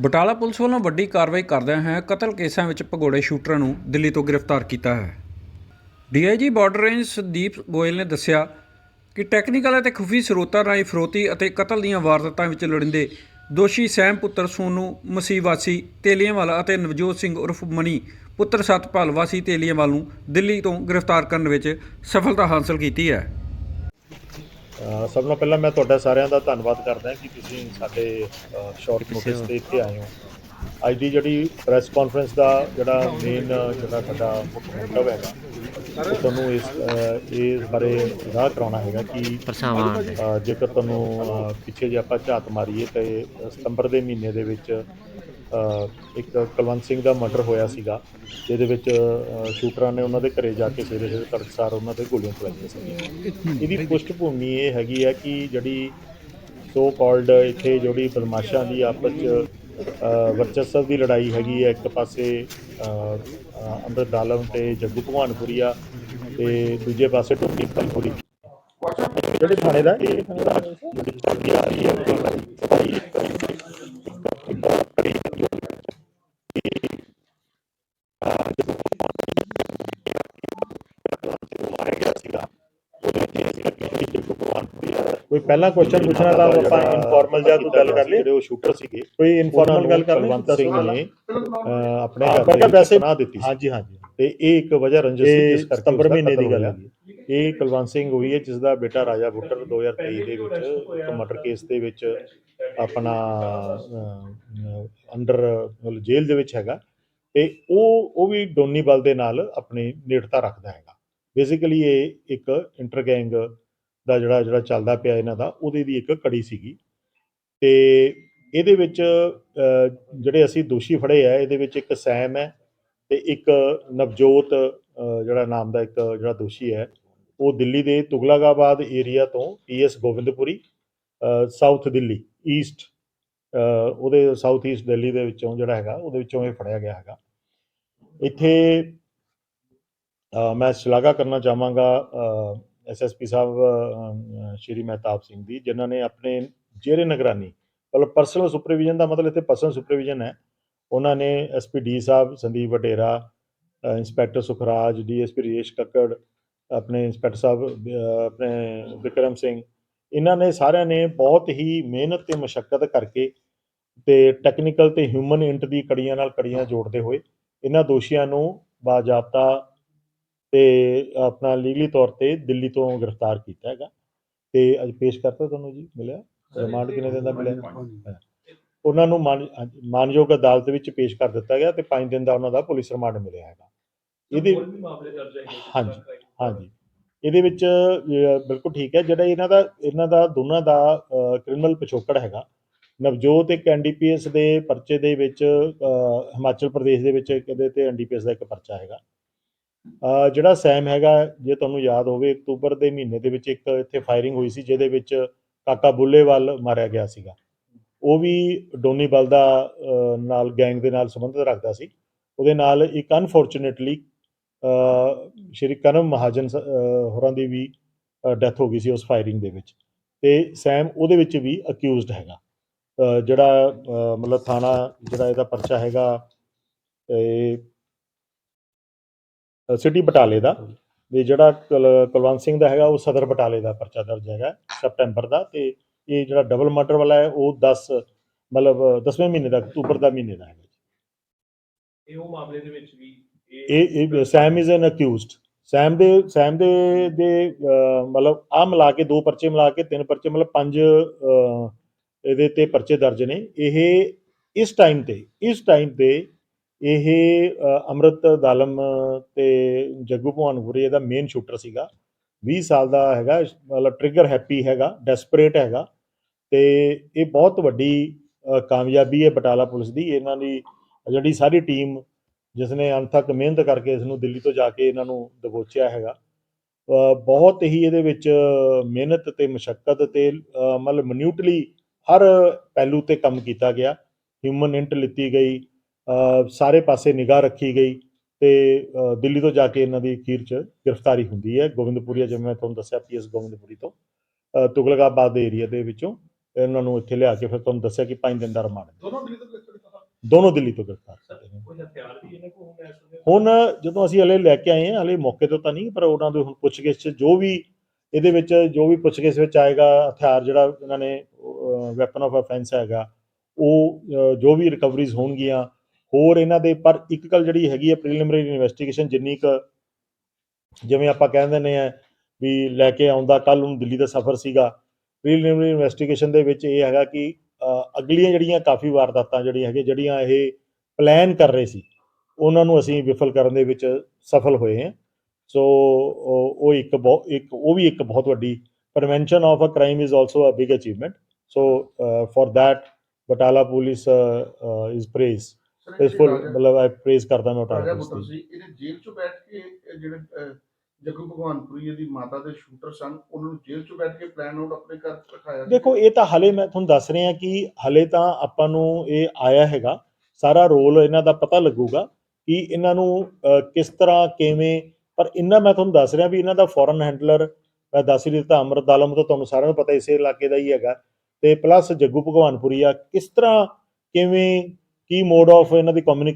Batala police ਵੱਲੋਂ ਵੱਡੀ ਕਾਰਵਾਈ ਕਰਦਿਆਂ ਹੈ ਕਤਲ ਕੇਸਾਂ ਵਿੱਚ ਭਗੌੜੇ ਸ਼ੂਟਰਾਂ ਨੂੰ ਦਿੱਲੀ ਤੋਂ ਗ੍ਰਿਫਤਾਰ ਕੀਤਾ ਹੈ। DIG border range Sandeep Goyal ਨੇ ਦੱਸਿਆ ਕਿ ਟੈਕਨੀਕਲ ਅਤੇ ਖੁਫੀ ਸਰੋਤਾਂ ਰਾਹੀਂ ਫਰੋਤੀ ਅਤੇ ਕਤਲ ਦੀਆਂ ਵਾਰਦਾਤਾਂ ਵਿੱਚ ਲੜਿੰਦੇ ਦੋਸ਼ੀ ਸੈਮ ਪੁੱਤਰ ਸੋਨੂ ਮਸੀਵਾਸੀ, ਤੇਲੀਆਂਵਾਲਾ ਅਤੇ ਨਵਜੋਤ ਸਿੰਘ ਉਰਫ ਮਣੀ ਪੁੱਤਰ ਸਤਪਾਲ ਵਾਸੀ ਤੇਲੀਆਂਵਾਲ ਨੂੰ ਦਿੱਲੀ ਤੋਂ ਗ੍ਰਿਫਤਾਰ ਕਰਨ ਵਿੱਚ ਸਫਲਤਾ ਹਾਸਲ ਕੀਤੀ ਹੈ। ਸਭ ਤੋਂ ਪਹਿਲਾਂ ਮੈਂ ਤੁਹਾਡਾ ਸਾਰਿਆਂ ਦਾ ਧੰਨਵਾਦ ਕਰਦਾ ਕਿ ਤੁਸੀਂ ਸਾਡੇ ਸ਼ਾਰਟ ਨੋਟਿਸ ਤੇ ਇੱਥੇ ਆਏ ਹੋ। ਅੱਜ ਦੀ ਜਿਹੜੀ ਪ੍ਰੈਸ ਕਾਨਫਰੰਸ ਦਾ ਜਿਹੜਾ ਮੇਨ ਜਿਹੜਾ ਸਾਡਾ ਮੁੱਖ ਹੈਗਾ ਉਹ ਤੁਹਾਨੂੰ ਇਸ ਇਸ ਬਾਰੇ ਅਗਾਹ ਕਰਾਉਣਾ ਹੈਗਾ ਕਿ ਜੇਕਰ ਤੁਹਾਨੂੰ ਪਿੱਛੇ ਜੇ ਆਪਾਂ ਝਾਤ ਮਾਰੀਏ ਤੇ ਸਤੰਬਰ ਦੇ ਮਹੀਨੇ ਦੇ ਵਿੱਚ ਇੱਕ ਕੁਲਵੰਤ ਸਿੰਘ ਦਾ ਮਰਡਰ ਹੋਇਆ ਸੀਗਾ, ਜਿਹਦੇ ਵਿੱਚ ਸ਼ੂਟਰਾਂ ਨੇ ਉਹਨਾਂ ਦੇ ਘਰੇ ਜਾ ਕੇ ਸਵੇਰੇ ਸਵੇਰੇ ਤੜਕਸਾਰ ਉਹਨਾਂ ਤੇ ਗੋਲੀਆਂ ਚਲਾਈਆਂ ਸੀਗੀਆਂ। ਇਹਦੀ ਪੁਸ਼ਟ ਭੂਮੀ ਇਹ ਹੈਗੀ ਹੈ ਕਿ ਜਿਹੜੀ ਸੋ ਕਾਲਡ ਇੱਥੇ ਜਿਹੜੀ ਬਦਮਾਸ਼ਾਂ ਦੀ ਆਪਸ ਚ ਵਰਚਸਵ ਦੀ ਲੜਾਈ ਹੈਗੀ ਹੈ, ਇੱਕ ਪਾਸੇ ਅੰਮ੍ਰਿਤ ਦਾਲਮ ਤੇ ਜੱਗੂ ਭਗਵਾਨਪੁਰੀਆ ਤੇ ਦੂਜੇ ਪਾਸੇ ਟੋਪੀ ਕਲਪੁਰੀ ਜਿਹੜੇ ਥਾਣੇ ਦਾ ਇਹ ਜਿਹੜੀ ਚੱਲਦੀ ਆ ਰਹੀ ਹੈ ਕੋਈ ਪਹਿਲਾ ਕੁਐਸਚਨ ਪੁੱਛਣਾ ਤਾਂ ਆਪਾਂ ਇਨਫਾਰਮਲ ਜਾਂ ਕੋਈ ਗੱਲ ਕਰ ਲਈ। ਜਿਹੜੇ ਉਹ ਸ਼ੂਟਰ ਸੀਗੇ ਕੋਈ ਇਨਫਾਰਮਲ ਗੱਲ ਕਰ ਲਈ ਕੁਲਵੰਤ ਸਿੰਘ ਨੇ ਆਪਣੇ ਘਰ ਦੇ ਵੈਸੇ ਨਾ ਦਿੱਤੀ ਹਾਂਜੀ ਹਾਂਜੀ। ਤੇ ਇਹ ਇੱਕ ਵਜ੍ਹਾ ਰੰਜਿਸ਼ ਸੀ ਜਿਸ ਕਰਕੇ ਸਤੰਬਰ ਮਹੀਨੇ ਦੀ ਗੱਲ ਹੈ ਇਹ ਕੁਲਵੰਤ ਸਿੰਘ ਹੋਈ ਹੈ ਜਿਸ ਦਾ ਬੇਟਾ ਰਾਜਾ ਬੁੱਟਰ 2023 ਦੇ ਵਿੱਚ ਇੱਕ ਮਰਡਰ ਕੇਸ ਦੇ ਵਿੱਚ ਆਪਣਾ ਅੰਡਰ ਜੇਲ੍ਹ ਦੇ ਵਿੱਚ ਹੈਗਾ। ਤੇ ਉਹ ਉਹ ਵੀ ਡੋਨੀ ਬਲ ਦੇ ਨਾਲ ਆਪਣੀ ਨੇੜਤਾ ਰੱਖਦਾ ਹੈਗਾ। ਬੇਸਿਕਲੀ ਇਹ ਇੱਕ ਇੰਟਰ ਗੈਂਗ ਦਾ ਜਿਹੜਾ ਜਿਹੜਾ ਚੱਲਦਾ ਪਿਆ ਇਹਨਾਂ ਦਾ, ਉਹਦੇ ਦੀ ਇੱਕ ਕੜੀ ਸੀਗੀ। ਤੇ ਇਹਦੇ ਵਿੱਚ ਜਿਹੜੇ ਅਸੀਂ ਦੋਸ਼ੀ ਫੜੇ ਆ, ਇਹਦੇ ਵਿੱਚ ਇੱਕ ਸੈਮ ਹੈ ਤੇ ਇੱਕ ਨਵਜੋਤ ਜਿਹੜਾ ਨਾਮ ਦਾ ਇੱਕ ਜਿਹੜਾ ਦੋਸ਼ੀ ਹੈ, ਉਹ ਦਿੱਲੀ ਦੇ ਤੁਗਲਕਾਬਾਦ ਏਰੀਆ ਤੋਂ PS Gobindpuri south Delhi, east ਉਹਦੇ ਸਾਊਥ ਈਸਟ ਦਿੱਲੀ ਦੇ ਵਿੱਚੋਂ ਜਿਹੜਾ ਹੈਗਾ, ਉਹਦੇ ਵਿੱਚੋਂ ਇਹ ਫੜਿਆ ਗਿਆ ਹੈਗਾ। ਇੱਥੇ ਮੈਂ ਸ਼ਲਾਘਾ ਕਰਨਾ ਚਾਹਾਂਗਾ ਐਸਐਸਪੀ ਸਾਹਿਬ ਸ਼੍ਰੀ ਮਹਿਤਾਬ ਸਿੰਘ ਦੀ ਜਿਨ੍ਹਾਂ ਨੇ ਆਪਣੇ ਜੇਰੇ ਨਿਗਰਾਨੀ, ਮਤਲਬ ਪਰਸਨਲ ਸੁਪਰਵਿਜ਼ਨ ਦਾ ਮਤਲਬ ਇੱਥੇ ਪਰਸਨਲ ਸੁਪਰਵਿਜ਼ਨ ਹੈ। ਉਹਨਾਂ ਨੇ ਐਸਪੀ ਡੀ ਸਾਹਿਬ, ਸੰਦੀਪ ਵਡੇਰਾ ਇੰਸਪੈਕਟਰ ਸੁਖਰਾਜ ਡੀਐਸਪੀ ਰੇਸ਼ ਕੱਕੜ, ਆਪਣੇ ਇੰਸਪੈਕਟਰ ਸਾਹਿਬ ਆਪਣੇ ਵਿਕਰਮ ਸਿੰਘ, ਇਹਨਾਂ ਨੇ ਸਾਰਿਆਂ ਨੇ ਬਹੁਤ ਹੀ ਮਿਹਨਤ ਤੇ ਮਸ਼ੱਕਤ ਕਰਕੇ ਤੇ ਟੈਕਨੀਕਲ ਤੇ ਹਿਊਮਨ ਇੰਟ ਦੀ ਕੜੀਆਂ ਨਾਲ ਕੜੀਆਂ ਜੋੜਦੇ ਹੋਏ ਇਹਨਾਂ ਦੋਸ਼ੀਆਂ ਨੂੰ ਬਾਜ਼ਾਬਤਾ ਤੇ ਆਪਣਾ ਲੀਗਲੀ ਤੌਰ ਤੇ ਦਿੱਲੀ ਤੋਂ ਗ੍ਰਿਫਤਾਰ ਕੀਤਾ ਹੈਗਾ। ਤੇ ਅੱਜ ਪੇਸ਼ ਕਰਤਾ ਤੁਹਾਨੂੰ ਜੀ ਮਿਲਿਆ? ਰਿਮਾਂਡ ਕਿੰਨੇ ਦਿਨ ਦਾ ਮਿਲਿਆ। ਉਹਨਾਂ ਨੂੰ ਮਾਨਯੋਗ ਅਦਾਲਤ ਵਿੱਚ ਪੇਸ਼ ਕਰ ਦਿੱਤਾ ਗਿਆ ਤੇ 5 ਦਿਨ ਦਾ ਉਹਨਾਂ ਦਾ ਪੁਲਿਸ ਰਿਮਾਂਡ ਮਿਲਿਆ ਹੈਗਾ। ਇਹਦੇ ਹਾਂਜੀ ਹਾਂਜੀ। ਇਹਦੇ ਵਿੱਚ ਬਿਲਕੁਲ ਠੀਕ ਹੈ। ਜਿਹੜਾ ਇਹਨਾਂ ਦਾ ਇਹਨਾਂ ਦਾ ਦੋਨਾਂ ਦਾ ਕ੍ਰਿਮੀਨਲ ਪਿਛੋਕੜ ਹੈਗਾ। ਨਵਜੋਤ ਇੱਕ ਐਨਡੀਪੀਐਸ ਦੇ ਪਰਚੇ ਦੇ ਵਿੱਚ ਹਿਮਾਚਲ ਪ੍ਰਦੇਸ਼ ਦੇ ਵਿੱਚ ਇਹਦੇ ਤੇ ਐਨਡੀਪੀਐਸ ਦਾ ਇੱਕ ਪਰਚਾ ਹੈਗਾ। ਜਿਹੜਾ ਸੈਮ ਹੈਗਾ, ਜੇ ਤੁਹਾਨੂੰ ਯਾਦ ਹੋਵੇ, ਅਕਤੂਬਰ ਦੇ ਮਹੀਨੇ ਦੇ ਵਿੱਚ ਇੱਕ ਇੱਥੇ ਫਾਇਰਿੰਗ ਹੋਈ ਸੀ, ਜਿਹਦੇ ਵਿੱਚ ਕਾਕਾ ਬੁੱਲੇਵਾਲ ਮਾਰਿਆ ਗਿਆ ਸੀਗਾ। ਉਹ ਵੀ ਡੋਨੀ ਬਲ ਦਾ ਨਾਲ ਗੈਂਗ ਦੇ ਨਾਲ ਸੰਬੰਧ ਰੱਖਦਾ ਸੀ। ਉਹਦੇ ਨਾਲ ਇੱਕ ਅਨਫੋਰਚੂਨੇਟਲੀ ਸ਼੍ਰੀ ਕਰਮ ਮਹਾਜਨ ਹੋਰਾਂ ਦੀ ਵੀ ਡੈਥ ਹੋ ਗਈ ਸੀ ਉਸ ਫਾਇਰਿੰਗ ਦੇ ਵਿੱਚ। ਤੇ ਸੈਮ ਉਹਦੇ ਵਿੱਚ ਵੀ ਅਕਿਊਜ਼ਡ ਹੈਗਾ। ਜਿਹੜਾ ਮਤਲਬ ਥਾਣਾ ਜਿਹੜਾ ਇਹਦਾ ਪਰਚਾ ਹੈਗਾ ਇਹ ਸਿਟੀ ਬਟਾਲੇ ਦਾ। ਤੇ ਜਿਹੜਾ ਕੁਲ- ਕੁਲਵੰਤ ਸਿੰਘ ਦਾ ਹੈਗਾ ਉਹ ਸਦਰ ਬਟਾਲੇ ਦਾ ਪਰਚਾ ਦਰਜ ਹੈਗਾ ਸਪਟੈਂਬਰ ਦਾ। ਤੇ ਇਹ ਜਿਹੜਾ ਡਬਲ ਮਰਡਰ ਵਾਲਾ ਹੈ ਉਹ 10 ਮਤਲਬ 10ਵੇਂ ਮਹੀਨੇ ਦਾ ਅਕਤੂਬਰ ਦਾ ਮਹੀਨੇ ਦਾ ਹੈਗਾ ਇਹ ਉਹ ਮਾਮਲੇ ਦੇ ਵਿੱਚ ਵੀ ਇਹ ਇਹ ਸੈਮ ਇਜ਼ ਐਨ ਅਕਿਊਜ਼ਡ ਸੈਮ ਦੇ ਸੈਮ ਦੇ ਦੇ ਮਤਲਬ ਆ ਮਿਲਾ ਕੇ ਦੋ ਪਰਚੇ ਮਿਲਾ ਕੇ ਤਿੰਨ ਪਰਚੇ ਮਤਲਬ ਪੰਜ ਇਹਦੇ ਤੇ ਪਰਚੇ ਦਰਜ ਨੇ। ਇਹ ਇਸ ਟਾਈਮ ਤੇ ਇਸ ਟਾਈਮ ਤੇ ਇਹ ਅਹ, ਅੰਮ੍ਰਿਤ ਦਾਲਮ ਤੇ ਜੱਗੂ ਭਵਾਨਪੁਰੀ ਇਹਦਾ ਮੇਨ ਸ਼ੂਟਰ ਸੀਗਾ। 20 ਸਾਲ ਦਾ ਹੈਗਾ ਮਤਲਬ ਟ੍ਰਿਗਰ ਹੈਪੀ ਹੈਗਾ ਡੈਸਪਰੇਟ ਹੈਗਾ ਤੇ ਇਹ ਬਹੁਤ ਵੱਡੀ ਕਾਮਯਾਬੀ ਹੈ ਬਟਾਲਾ ਪੁਲਿਸ ਦੀ। ਇਹਨਾਂ ਦੀ ਜਿਹੜੀ ਸਾਰੀ ਟੀਮ ਜਿਸ ਨੇ ਅੰਤ ਮਿਹਨਤ ਕਰਕੇ ਇਸ ਨੂੰ ਦਿੱਲੀ ਤੋਂ ਜਾ ਕੇ ਇਹਨਾਂ ਨੂੰ ਦਬੋਚਿਆ ਹੈਗਾ। ਬਹੁਤ ਹੀ ਇਹਦੇ ਵਿੱਚ ਮਿਹਨਤ ਤੇ ਮੁਸ਼ਕਲ ਤੇ ਮਤਲਬ ਮਨਿਊਟਲੀ ਹਰ ਪਹਿਲੂ ਤੇ ਕੰਮ ਕੀਤਾ ਗਿਆ। ਹਿਊਮਨ ਇੰਟ ਲਿੱਤੀ ਗਈ। ਸਾਰੇ ਪਾਸੇ ਨਿਗਾਹ ਰੱਖੀ ਗਈ ਤੇ ਦਿੱਲੀ ਤੋਂ ਜਾ ਕੇ ਇਹਨਾਂ ਦੀ ਅਖੀਰ ਚ ਗ੍ਰਿਫਤਾਰੀ ਹੁੰਦੀ ਹੈ ਗੋਬਿੰਦਪੁਰੀਆ ਜਿਵੇਂ ਮੈਂ ਤੁਹਾਨੂੰ ਦੱਸਿਆ ਪੀਐਸ ਗੋਬਿੰਦਪੁਰੀ ਤੋਂ। ਤੁਗਲਕਾਬਾਦ ਦੇ ਏਰੀਆ ਦੇ ਵਿੱਚੋਂ ਇਹਨਾਂ ਨੂੰ ਇੱਥੇ ਲਿਆ ਕੇ ਫਿਰ ਤੁਹਾਨੂੰ ਦੱਸਿਆ ਕਿ 5 ਦਿਨ ਦਾ ਰਿਮਾਂਡ ਦੋਨੋਂ ਦਿੱਲੀ ਤੋਂ ਗ੍ਰਿਫਤਾਰ ਦੋਨੋਂ ਦਿੱਲੀ ਤੋਂ ਗ੍ਰਿਫਤਾਰ ਹੁਣ ਜਦੋਂ ਅਸੀਂ ਹਲੇ ਲੈ ਕੇ ਆਏ ਹਾਂ ਹਲੇ ਮੌਕੇ ਤੋਂ ਤਾਂ ਨਹੀਂ ਪਰ ਉਹਨਾਂ ਦੇ ਹੁਣ ਪੁੱਛਗਿੱਛ 'ਚ ਜੋ ਵੀ ਇਹਦੇ ਵਿੱਚ ਜੋ ਵੀ ਪੁੱਛਗਿੱਛ ਵਿੱਚ ਆਏਗਾ ਹਥਿਆਰ ਜਿਹੜਾ ਇਹਨਾਂ ਨੇ ਵੈਪਨ ਆਫ ਅਫੈਂਸ ਹੈਗਾ ਉਹ ਜੋ ਵੀ ਰਿਕਵਰੀਜ਼ ਹੋਣਗੀਆਂ ਹੋਰ ਇਹਨਾਂ ਦੇ, ਪਰ ਇੱਕ ਗੱਲ ਜਿਹੜੀ ਹੈਗੀ ਹੈ ਪ੍ਰੀਲਿਮਿਨਰੀ ਇਨਵੈਸਟੀਗੇਸ਼ਨ ਜਿੰਨੀ ਕ ਜਿਵੇਂ ਆਪਾਂ ਕਹਿ ਦਿੰਦੇ ਆ ਵੀ ਲੈ ਕੇ ਆਉਂਦਾ ਕੱਲ ਨੂੰ ਦਿੱਲੀ ਦਾ ਸਫ਼ਰ ਸੀਗਾ ਪ੍ਰੀਲਿਮਿਨਰੀ ਇਨਵੈਸਟੀਗੇਸ਼ਨ ਦੇ ਵਿੱਚ ਇਹ ਹੈਗਾ ਕਿ ਅਗਲੀਆਂ ਜਿਹੜੀਆਂ ਕਾਫੀ ਵਾਰਦਾਤਾਂ ਜਿਹੜੀਆਂ ਹੈਗੇ ਜਿਹੜੀਆਂ ਇਹ ਪਲਾਨ ਕਰ ਰਹੇ ਸੀ, ਉਹਨਾਂ ਨੂੰ ਅਸੀਂ ਵਿਫਲ ਕਰਨ ਦੇ ਵਿੱਚ ਸਫਲ ਹੋਏ ਹਾਂ। ਸੋ ਉਹ ਇੱਕ ਬਹੁਤ ਇੱਕ, ਉਹ ਵੀ ਇੱਕ ਬਹੁਤ ਵੱਡੀ prevention of a crime is also a big achievement so for that Batala police is praised ਇਸ ਫੁੱਲ ਮਤਲਬ ਆਈ ਪ੍ਰੇਜ਼ ਕਰਦਾ ਮੈਂ ਰਾਜਾ ਪੁਲਿਸ ਪੁੱਤਰ ਦੀ। ਸੀ ਇਹਨੇ ਜੇਲ੍ਹ 'ਚ ਬੈਠ ਕੇ ਇਹ ਜਿਹੜੇ ਅਹ, ਜੱਗੂ ਭਗਵਾਨਪੁਰੀ ਦੀ ਮਾਤਾ ਦੇ ਸ਼ੂਟਰ ਸਨ ਉਹਨਾਂ ਨੂੰ ਜੇਲ੍ਹ 'ਚ ਬੈਠ ਕੇ ਪਲਾਨ ਆਊਟ ਆਪਣੇ ਘਰ ਰਖਾਇਆ ਸੀ। ਦੇਖੋ ਇਹ ਤਾਂ ਹਲੇ ਮੈਂ ਤੁਹਾਨੂੰ ਦੱਸ ਰਿਹਾ ਕਿ ਹਲੇ ਤਾਂ ਆਪਾਂ ਨੂੰ ਇਹ ਆਇਆ ਹੈਗਾ। ਸਾਰਾ ਰੋਲ ਇਹਨਾਂ ਦਾ ਪਤਾ ਲੱਗੂਗਾ ਕਿ ਇਹਨਾਂ ਨੂੰ ਅਹ, ਕਿਸ ਤਰ੍ਹਾਂ ਕਿਵੇਂ ਪਰ ਇਹਨਾਂ ਮੈਂ ਤੁਹਾਨੂੰ ਦੱਸ ਰਿਹਾ ਵੀ ਇਹਨਾਂ ਦਾ ਫੋਰਨ ਹੈਂਡਲਰ ਮੈਂ ਦੱਸ ਹੀ ਦਿੱਤਾ ਅਮਰਤ ਆਲਮ ਤਾਂ ਤੁਹਾਨੂੰ ਸਾਰਿਆਂ ਨੂੰ ਪਤਾ ਇਸੇ ਇਲਾਕੇ ਦਾ ਹੀ ਹੈਗਾ। ਤੇ ਪਲੱਸ ਜੱਗੂ ਭਗਵਾਨਪੁਰੀ ਆ ਕਿਸ ਤਰ੍ਹਾਂ ਕਿਵੇਂ ਕੀ ਮੋਡ ਆਫ ਇਹਨਾਂ ਦੀ ਕਮਿਊਨੀ